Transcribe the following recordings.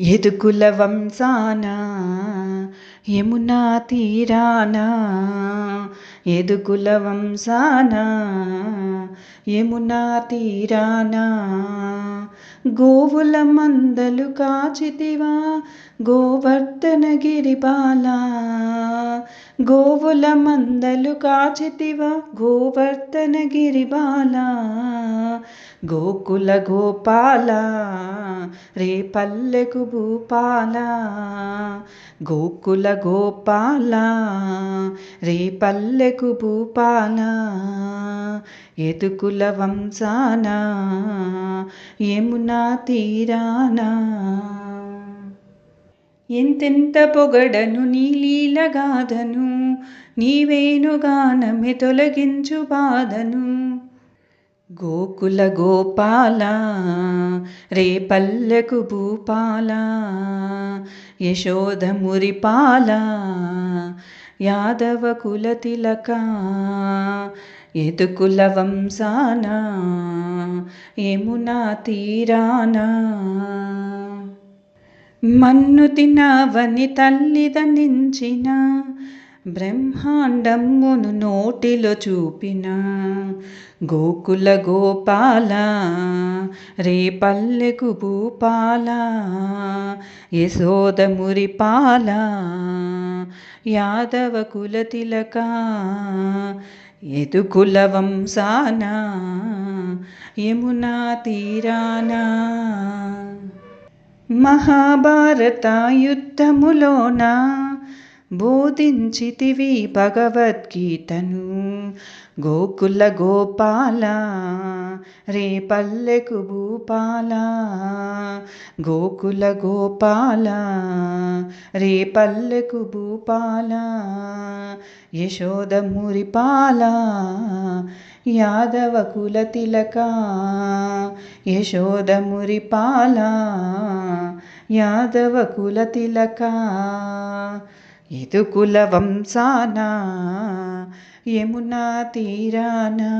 యదుకుల వంశాన? యమునా తీరాన? యదుకుల వంశాన? యమునా తీరాన? గోవుల మందలు కాచితివా? గోవర్ధనగిరి బాల? గోవుల మందలు కాచితివా? గోవర్ధనగిరి బాల? గోకుల గోపాల రే పల్లెకు భూపాల. గోకుల గోపాల రే పల్లెకు భూపాల. ఎదుకుల వంశాన యమునా తీరాన. ఎంతెంత పొగడను నీ లీలగాధను నీవేనుగానమె తొలగించు బాధను. గోకుల గోపాల రే పల్లెకు భూపాల యశోద మురిపాల యాదవ కుల తిలక ఎదుకుల వంశాన యమునా తీరాన. మన్ను తినవని తల్లిదనించిన బ్రహ్మాండమును నోటిలో చూపిన గోకుల గోపాల రే పల్లెకు భూపాల యశోద యాదవ కుల తిలక ఎదుకుల వంశాన యమునా తీరానా. మహాభారత యుద్ధములోనా బోధించితివి భగవద్గీతను. గోకుల గోపాల రే పల్లెకు భూపాల. గోకుల గోపాల రే పల్లెకు భూపాల. యశోద మురిపాల యాదవ కుల తిలక. యశోద మురిపాల యాదవ కుల తిలక. ఎదుకుల వంశాన యమునా తీరానా?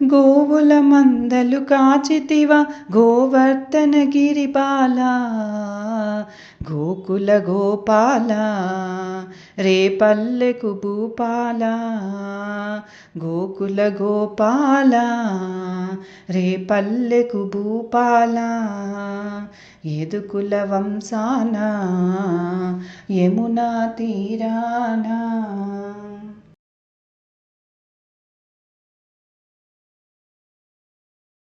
గోవుల మందలు కాచితివ గోవర్ధనగిరి బాల గోకుల గోపాల రేపల్లెకు భూపాల గోకుల గోపాల రేపల్లెకు భూపాల ఎదుకుల వంశాన యమునా తీరానా.